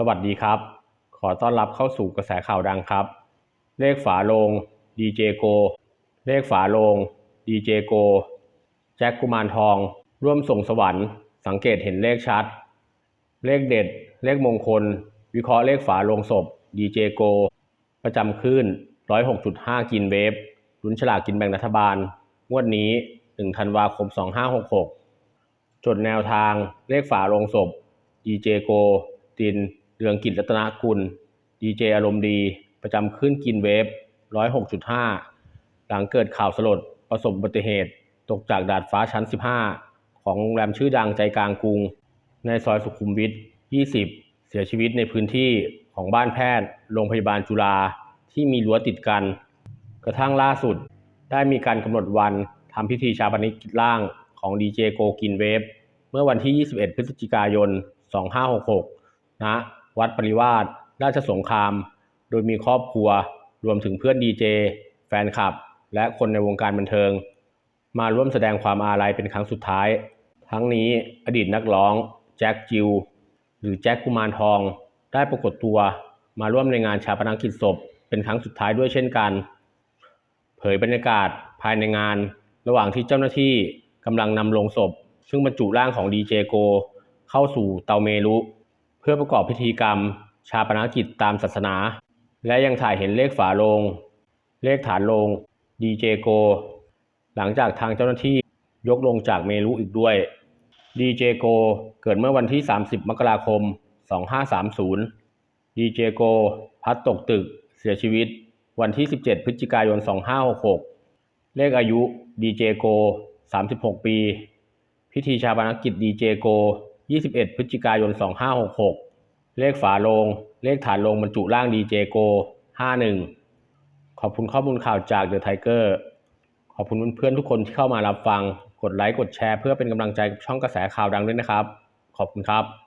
สวัสดีครับ ขอต้อนรับเข้าสู่กระแสข่าวดังครับ เลขฝาโลงดีเจโก เลขฝาโลงดีเจโก แจ็คกุมารทอง ร่วมส่งสวรรค์ สังเกตเห็นเลขชัด เลขเด็ด เลขมงคล วิเคราะห์เลขฝาโลงศพดีเจโก ประจำคลื่น106.5 กินเวฟลุ้นฉลากกินแบ่งรัฐบาล งวดนี้ 1 ธันวาคม 2566 จดแนวทางเลขฝาโลงศพดีเจโกติน เรืองกิจรัตนกุลดีเจอารมณ์ดี ประจำขึ้นกินเวฟ106.5หลังเกิดข่าวสลดประสบอุบัติเหตุ ตกจากดาดฟ้าชั้น 15 ของโรงแรมชื่อดังใจกลางกรุง ในซอยสุขุมวิท 20 เสียชีวิตในพื้นที่ของบ้านแพทย์ โรงพยาบาลจุฬาที่มีรั้วติดกัน กระทั่งล่าสุด ได้มีการกำหนดวันทำพิธีชาปนิกิจร่างของดีเจโกกินเวฟเมื่อวันที่ 21 พฤศจิกายน 2566ณ วัดปริวาสราชสงคราม โดยมีครอบครัวรวมถึงเพื่อนดีเจ แฟนคลับ และคนในวงการบันเทิง มาร่วมแสดงความอาลัยเป็นครั้งสุดท้าย ทั้งนี้อดีตนักร้อง แจ็คจิว หรือแจ็คกุมารทอง ได้ปรากฏตัวมาร่วมในงานชาปนกิจศพ เป็นครั้งสุดท้ายด้วยเช่นกัน เผยบรรยากาศภายในงาน ระหว่างที่เจ้าหน้าที่กำลังนำโลงศพ ซึ่งบรรจุร่างของดีเจโก เข้าสู่เตาเมรุ พื่อประกอบพิธีกรรม ชาปนกิจตามศาสนา และยังถ่ายเห็นเลขฝาโลง เลขฐานโลง ดีเจโก หลังจากทางเจ้าหน้าที่ยกลงจากเมรุอีกด้วยดีเจโกเกิดเมื่อวันที่ 30 มกราคม 2530ดีเจโกพัดตกตึกเสียชีวิต วันที่ 17 พฤศจิกายน 2566 เลขอายุดีเจโก36 ปี พิธีชาปนกิจดีเจโก 21 พฤศจิกายน 2566 เลขฝาโลง เลขฐานโลงบรรจุร่างดีเจโก 51 ขอบคุณข้อมูลข่าวจากเดอะไทเกอร์ขอบคุณเพื่อนๆทุกคนที่เข้ามารับฟัง กดไลค์ กดแชร์เพื่อเป็นกำลังใจกับช่องกระแสข่าวดังด้วยนะครับ ขอบคุณครับ